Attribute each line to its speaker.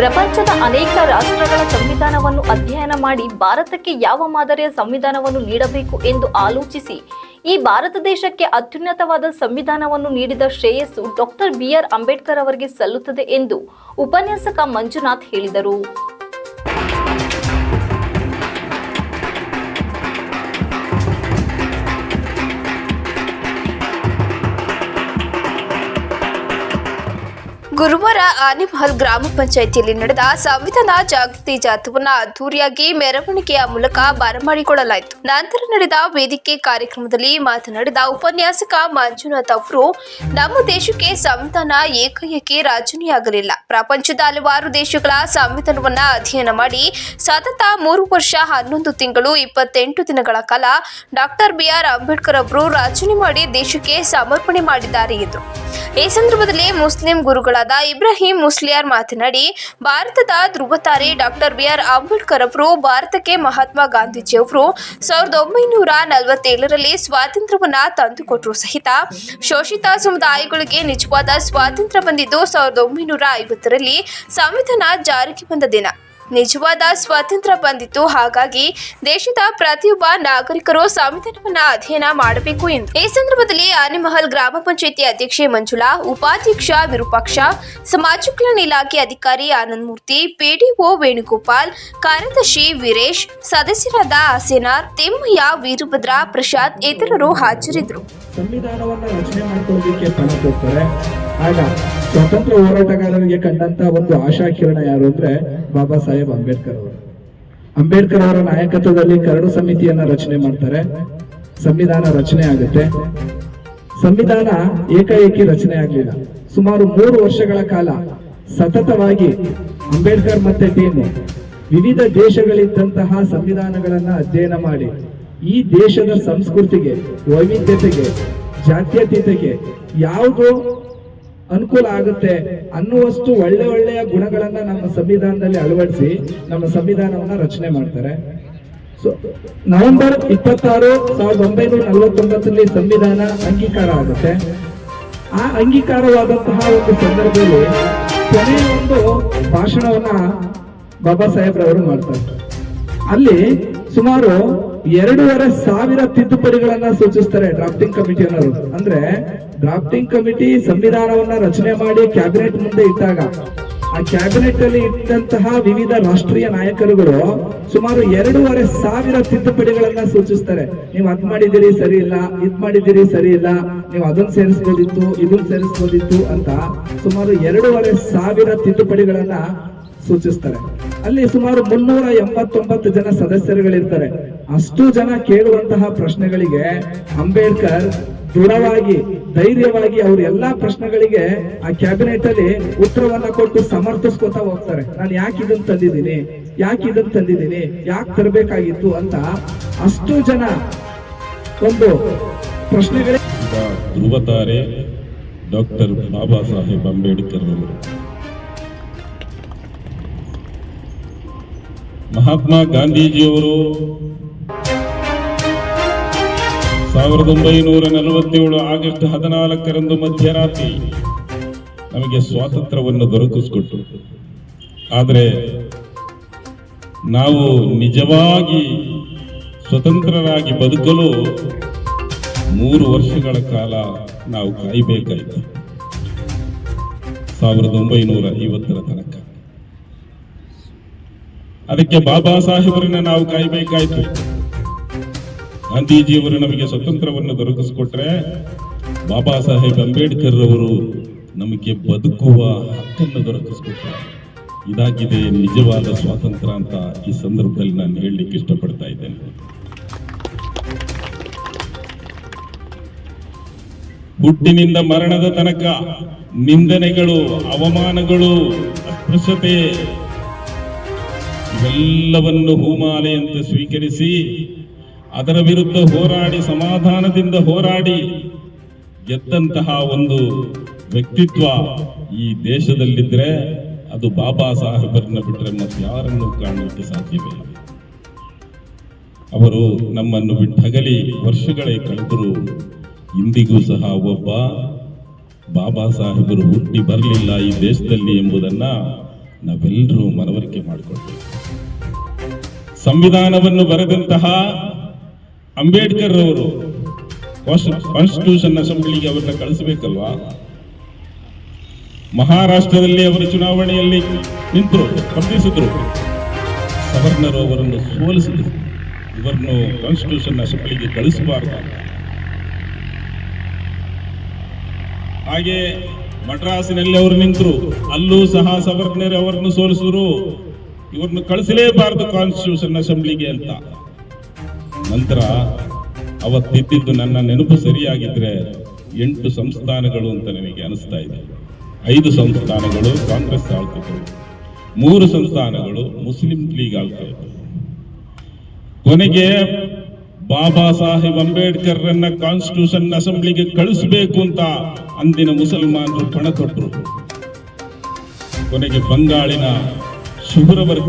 Speaker 1: ಪ್ರಪಂಚದ ಅನೇಕ ರಾಷ್ಟ್ರಗಳ ಸಂವಿಧಾನವನ್ನು ಅಧ್ಯಯನ ಮಾಡಿ ಭಾರತಕ್ಕೆ ಯಾವ ಮಾದರಿಯ ಸಂವಿಧಾನವನ್ನು ನೀಡಬೇಕು ಎಂದು ಆಲೋಚಿಸಿ, ಈ ಭಾರತ ದೇಶಕ್ಕೆ ಅತ್ಯುನ್ನತವಾದ ಸಂವಿಧಾನವನ್ನು ನೀಡಿದ ಶ್ರೇಯಸ್ಸು ಡಾಕ್ಟರ್ ಬಿಆರ್ ಅಂಬೇಡ್ಕರ್ ಅವರಿಗೆ ಸಲ್ಲುತ್ತದೆ ಎಂದು ಉಪನ್ಯಾಸಕ ಮಂಜುನಾಥ್ ಹೇಳಿದರು.
Speaker 2: ಗುರುವಾರ ಆನೆಮಹಲ್ ಗ್ರಾಮ ಪಂಚಾಯಿತಿಯಲ್ಲಿ ನಡೆದ ಸಂವಿಧಾನ ಜಾಗೃತಿ ಜಾಥವನ್ನು ಅದ್ದೂರಿಯಾಗಿ ಮೆರವಣಿಗೆಯ ಮೂಲಕ ಬರಮಾಡಿಕೊಳ್ಳಲಾಯಿತು. ನಂತರ ನಡೆದ ವೇದಿಕೆ ಕಾರ್ಯಕ್ರಮದಲ್ಲಿ ಮಾತನಾಡಿದ ಉಪನ್ಯಾಸಕ ಮಂಜುನಾಥ್ ಅವರು, ನಮ್ಮ ದೇಶಕ್ಕೆ ಸಂವಿಧಾನ ಏಕೈಕಿ ರಾಜನಿಯಾಗಲಿಲ್ಲ. ಪ್ರಪಂಚದ ಹಲವಾರು ದೇಶಗಳ ಸಂವಿಧಾನವನ್ನು ಅಧ್ಯಯನ ಮಾಡಿ ಸತತ ಮೂರು ವರ್ಷ ಹನ್ನೊಂದು ತಿಂಗಳು ಇಪ್ಪತ್ತೆಂಟು ದಿನಗಳ ಕಾಲ ಡಾಕ್ಟರ್ ಬಿಆರ್ ಅಂಬೇಡ್ಕರ್ ಅವರು ರಚನೆ ಮಾಡಿ ದೇಶಕ್ಕೆ ಸಮರ್ಪಣೆ ಮಾಡಿದ್ದಾರೆ ಎಂದರು. ಈ ಸಂದರ್ಭದಲ್ಲಿ ಮುಸ್ಲಿಂ ಗುರುಗಳಾದ ಇಬ್ರಾಹಿಂ ಮುಸ್ಲಿಯಾರ್ ಮಾತನಾಡಿ, ಭಾರತದ ಧ್ರುವತಾರೆ ಡಾಕ್ಟರ್ ಬಿಆರ್. ಅಂಬೇಡ್ಕರ್ ಅವರು ಭಾರತಕ್ಕೆ ಮಹಾತ್ಮ ಗಾಂಧೀಜಿ ಅವರು ಸಾವಿರದ ಒಂಬೈನೂರ ನಲವತ್ತೇಳರಲ್ಲಿ ಸ್ವಾತಂತ್ರ್ಯವನ್ನ ತಂದುಕೊಟ್ಟರು ಸಹಿತ ಶೋಷಿತ ಸಮುದಾಯಗಳಿಗೆ ನಿಜವಾದ ಸ್ವಾತಂತ್ರ್ಯ ಬಂದಿದ್ದು ಸಾವಿರದ ಒಂಬೈನೂರ ಐವತ್ತರಲ್ಲಿ ಸಂವಿಧಾನ ಜಾರಿಗೆ ಬಂದ ದಿನ. ನಿಜವಾದ ಸ್ವಾತಂತ್ರ್ಯ ಬಂದಿತ್ತು. ಹಾಗಾಗಿ ದೇಶದ ಪ್ರತಿಯೊಬ್ಬ ನಾಗರಿಕರು ಸಂವಿಧಾನವನ್ನ ಅಧ್ಯಯನ ಮಾಡಬೇಕು ಎಂದು. ಈ ಸಂದರ್ಭದಲ್ಲಿ ಆನೆಮಹಲ್ ಗ್ರಾಮ ಪಂಚಾಯಿತಿ ಅಧ್ಯಕ್ಷೆ ಮಂಜುಳಾ, ಉಪಾಧ್ಯಕ್ಷ ವಿರೂಪಾಕ್ಷ ಸಮಾಜ ಕಲ್ಯಾಣ ಇಲಾಖೆ ಅಧಿಕಾರಿ ಆನಂದ್ ಮೂರ್ತಿ ಪಿಡಿಒ ವೇಣುಗೋಪಾಲ್, ಕಾರ್ಯದರ್ಶಿ ವೀರೇಶ್, ಸದಸ್ಯರಾದ ಹಸೇನಾರ್ ತಿಮ್ಮಯ್ಯ, ವೀರಭದ್ರ ಪ್ರಸಾದ್ ಇತರರು ಹಾಜರಿದ್ದರು.
Speaker 3: ಸಂವಿಧಾನವನ್ನು ರಚನೆ ಮಾಡಿಕೊಳ್ಳೋದಕ್ಕೆ ಪಣ ಕೊಡ್ತಾರೆ ಆಗ ಸ್ವಾತಂತ್ರ್ಯ ಹೋರಾಟಗಾರರಿಗೆ ಕಂಡಂತ ಒಂದು ಆಶಾಕಿರಣ ಯಾರು ಅಂದ್ರೆ ಬಾಬಾ ಸಾಹೇಬ್ ಅಂಬೇಡ್ಕರ್ ಅವರು. ಅಂಬೇಡ್ಕರ್ ಅವರ ನಾಯಕತ್ವದಲ್ಲಿ ಕರಡು ಸಮಿತಿಯನ್ನ ರಚನೆ ಮಾಡ್ತಾರೆ. ಸಂವಿಧಾನ ರಚನೆ ಆಗುತ್ತೆ. ಸಂವಿಧಾನ ಏಕಾಏಕಿ ರಚನೆ ಆಗಲಿಲ್ಲ. ಸುಮಾರು ಮೂರು ವರ್ಷಗಳ ಕಾಲ ಸತತವಾಗಿ ಅಂಬೇಡ್ಕರ್ ಮತ್ತೆ ಟೀಮ್ ವಿವಿಧ ದೇಶಗಳಿದ್ದಂತಹ ಸಂವಿಧಾನಗಳನ್ನ ಅಧ್ಯಯನ ಮಾಡಿ, ಈ ದೇಶದ ಸಂಸ್ಕೃತಿಗೆ, ವೈವಿಧ್ಯತೆಗೆ ಜಾತ್ಯತೀತೆಗೆ ಯಾವುದು ಅನುಕೂಲ ಆಗುತ್ತೆ ಅನ್ನುವಷ್ಟು ಒಳ್ಳೆ ಒಳ್ಳೆಯ ಗುಣಗಳನ್ನ ನಮ್ಮ ಸಂವಿಧಾನದಲ್ಲಿ ಅಳವಡಿಸಿ ನಮ್ಮ ಸಂವಿಧಾನವನ್ನ ರಚನೆ ಮಾಡ್ತಾರೆ. ಸೊ ನವೆಂಬರ್ ಇಪ್ಪತ್ತಾರು ಸಾವಿರದ ಒಂಬೈನೂರ ನಲವತ್ತೊಂಬತ್ತರಲ್ಲಿ ಸಂವಿಧಾನ ಅಂಗೀಕಾರ ಆಗುತ್ತೆ. ಆ ಅಂಗೀಕಾರವಾದಂತಹ ಒಂದು ಸಂದರ್ಭದಲ್ಲಿ ಕೊನೆಯ ಒಂದು ಭಾಷಣವನ್ನ ಬಾಬಾ ಸಾಹೇಬ್ರವರು ಮಾಡ್ತಾರೆ. ಅಲ್ಲಿ ಸುಮಾರು ಎರಡೂವರೆ ಸಾವಿರ ತಿದ್ದುಪಡಿಗಳನ್ನ ಸೂಚಿಸ್ತಾರೆ ಡ್ರಾಫ್ಟಿಂಗ್ ಕಮಿಟಿ ಅನ್ನೋರು. ಅಂದ್ರೆ ಡ್ರಾಫ್ಟಿಂಗ್ ಕಮಿಟಿ ಸಂವಿಧಾನವನ್ನ ರಚನೆ ಮಾಡಿ ಕ್ಯಾಬಿನೆಟ್ ಮುಂದೆ ಇಟ್ಟಾಗ, ಆ ಕ್ಯಾಬಿನೆಟ್ ಅಲ್ಲಿ ಇಟ್ಟಂತಹ ವಿವಿಧ ರಾಷ್ಟ್ರೀಯ ನಾಯಕರುಗಳು ಸುಮಾರು ಎರಡೂವರೆ ಸಾವಿರ ತಿದ್ದುಪಡಿಗಳನ್ನ ಸೂಚಿಸ್ತಾರೆ. ನೀವು ಅದ್ ಮಾಡಿದಿರಿ ಸರಿ ಇಲ್ಲ, ಇದ್ ಮಾಡಿದಿರಿ ಸರಿ ಇಲ್ಲ, ನೀವು ಅದನ್ನ ಸೇರಿಸ್ಬೋದಿತ್ತು, ಇದನ್ನ ಸೇರಿಸ್ಬೋದಿತ್ತು ಅಂತ ಸುಮಾರು ಎರಡೂವರೆ ಸಾವಿರ ತಿದ್ದುಪಡಿಗಳನ್ನ ಸೂಚಿಸ್ತಾರೆ. ಅಲ್ಲಿ ಸುಮಾರು ಮುನ್ನೂರ ಎಂಬತ್ತೊಂಬತ್ತು ಜನ ಸದಸ್ಯರುಗಳಿರ್ತಾರೆ. ಅಷ್ಟು ಜನ ಕೇಳುವಂತಹ ಪ್ರಶ್ನೆಗಳಿಗೆ ಅಂಬೇಡ್ಕರ್ ದೃಢವಾಗಿ, ಧೈರ್ಯವಾಗಿ ಅವ್ರ ಎಲ್ಲಾ ಪ್ರಶ್ನೆಗಳಿಗೆ ಆ ಕ್ಯಾಬಿನೆಟ್ ಅಲ್ಲಿ ಉತ್ತರವನ್ನ ಕೊಟ್ಟು ಸಮರ್ಥಿಸ್ಕೊತಾ ಹೋಗ್ತಾರೆ. ನಾನು ಯಾಕೆ ಇದನ್ನ ತಂದಿದ್ದೀನಿ? ಯಾಕೆ ಇದನ್ನ ತಂದಿದ್ದೀನಿ? ಯಾಕೆ ತರಬೇಕಾಗಿತ್ತು ಅಂತ ಅಷ್ಟು ಜನ ಒಂದು
Speaker 4: ಪ್ರಶ್ನೆಗಳೇ ಧ್ರುವತಾರೆ ಡಾಕ್ಟರ್ ಬಾಬಾ ಸಾಹೇಬ್ ಅಂಬೇಡ್ಕರ್ ಅವರು. ಮಹಾತ್ಮ ಗಾಂಧೀಜಿಯವರು ಸಾವಿರದ ಒಂಬೈನೂರ ನಲವತ್ತೇಳು ಆಗಸ್ಟ್ ಹದಿನಾಲ್ಕರಂದು ಮಧ್ಯರಾತ್ರಿ ನಮಗೆ ಸ್ವಾತಂತ್ರ್ಯವನ್ನು ದೊರಕಿಸಿಕೊಟ್ಟರು ಆದರೆ ನಾವು ನಿಜವಾಗಿ ಸ್ವತಂತ್ರರಾಗಿ ಬದುಕಲು ಮೂರು ವರ್ಷಗಳ ಕಾಲ ನಾವು ಕಾಯಬೇಕಾಯಿತು. ಸಾವಿರದ ಒಂಬೈನೂರ ಐವತ್ತರ ತನಕ. ಅದಕ್ಕೆ ಬಾಬಾ ಸಾಹೇಬರನ್ನ ನಾವು ಕಾಯಬೇಕಾಯ್ತು. ಗಾಂಧೀಜಿಯವರು ನಮಗೆ ಸ್ವತಂತ್ರವನ್ನು ದೊರಕಿಸ್ಕೊಟ್ರೆ ಬಾಬಾ ಸಾಹೇಬ್ ಅಂಬೇಡ್ಕರ್ ಅವರು ನಮಗೆ ಬದುಕುವ ಹಕ್ಕನ್ನು ದೊರಕಿಸ್ಕೊಟ್ರೆ. ಇದಾಗಿದೆ ನಿಜವಾದ ಸ್ವಾತಂತ್ರ್ಯ ಅಂತ ಈ ಸಂದರ್ಭದಲ್ಲಿ ನಾನು ಹೇಳಲಿಕ್ಕೆ ಇಷ್ಟಪಡ್ತಾ ಇದ್ದೇನೆ. ಹುಟ್ಟಿನಿಂದ ಮರಣದ ತನಕ ನಿಂದನೆಗಳು, ಅವಮಾನಗಳು, ಅಸ್ಪೃಶ್ಯತೆ ಇವೆಲ್ಲವನ್ನು ಹೂಮಾಲೆಯಂತೆ ಸ್ವೀಕರಿಸಿ ಅದರ ವಿರುದ್ಧ ಹೋರಾಡಿ, ಸಮಾಧಾನದಿಂದ ಹೋರಾಡಿ ಗೆದ್ದಂತಹ ಒಂದು ವ್ಯಕ್ತಿತ್ವ ಈ ದೇಶದಲ್ಲಿದ್ದರೆ ಅದು ಬಾಬಾ ಸಾಹೇಬರನ್ನ ಬಿಟ್ಟರೆ ಮತ್ತೆ ಯಾರನ್ನು ಕಾಣಲಿಕ್ಕೆ ಸಾಧ್ಯವಿಲ್ಲ ಅವರು ನಮ್ಮನ್ನು ಬಿಟ್ಟಗಲಿ ವರ್ಷಗಳೇ ಕಳೆದರು ಇಂದಿಗೂ ಸಹ ಒಬ್ಬ ಬಾಬಾ ಸಾಹೇಬರು ಹುಟ್ಟಿ ಬರಲಿಲ್ಲ ಈ ದೇಶದಲ್ಲಿ ಎಂಬುದನ್ನ ನಾವೆಲ್ಲರೂ ಮನವರಿಕೆ ಮಾಡಿಕೊಳ್ತೇವೆ ಸಂವಿಧಾನವನ್ನು ಬರೆದಂತಹ ಅಂಬೇಡ್ಕರ್ ಅವರು ಕಾನ್ಸ್ಟಿಟ್ಯೂಷನ್ ಅಸೆಂಬ್ಲಿಗೆ ಅವರನ್ನ ಕಳಿಸಬೇಕಲ್ವಾ? ಮಹಾರಾಷ್ಟ್ರದಲ್ಲಿ ಅವರು ಚುನಾವಣೆಯಲ್ಲಿ ನಿಂತರು, ಸ್ಪರ್ಧಿಸಿದ್ರು. ಸವರ್ಣರು ಅವರನ್ನು ಸೋಲಿಸಿದರು. ಇವರನ್ನು ಕಾನ್ಸ್ಟಿಟ್ಯೂಷನ್ ಅಸೆಂಬ್ಲಿಗೆ ಕಳಿಸಬಾರದು ಹಾಗೆ ಮಡ್ರಾಸಿನಲ್ಲಿ ಅವರು ನಿಂತರು. ಅಲ್ಲೂ ಸಹ ಸವರ್ಣರು ಅವರನ್ನು ಸೋಲಿಸಿದ್ರು. ಇವರನ್ನು ಕಳಿಸಲೇಬಾರದು ಕಾನ್ಸ್ಟಿಟ್ಯೂಷನ್ ಅಸೆಂಬ್ಲಿಗೆ ಅಂತ. ನಂತರ ಅವತ್ತಿದ್ದು ನನ್ನ ನೆನಪು ಸರಿಯಾಗಿದ್ರೆ ಎಂಟು ಸಂಸ್ಥಾನಗಳು ಅಂತ ನನಗೆ ಅನಿಸ್ತಾ ಇದೆ. ಐದು ಸಂಸ್ಥಾನಗಳು ಕಾಂಗ್ರೆಸ್ ಆಳ್ತಿದ್ದವು ಮೂರು ಸಂಸ್ಥಾನಗಳು ಮುಸ್ಲಿಂ ಲೀಗ್ ಆಳ್ತಾ ಇದ್ದವು ಕೊನೆಗೆ ಬಾಬಾ ಸಾಹೇಬ್ ಅಂಬೇಡ್ಕರ್ ರನ್ನ ಕಾನ್ಸ್ಟಿಟ್ಯೂಷನ್ ಅಸೆಂಬ್ಲಿಗೆ ಕಳಿಸಬೇಕು ಅಂತ ಅಂದಿನ ಮುಸಲ್ಮಾನರು ಪಣ ಕೊಟ್ಟರು ಕೊನೆಗೆ ಬಂಗಾಳಿನ ಶುಭ್ರವರ್ತಿ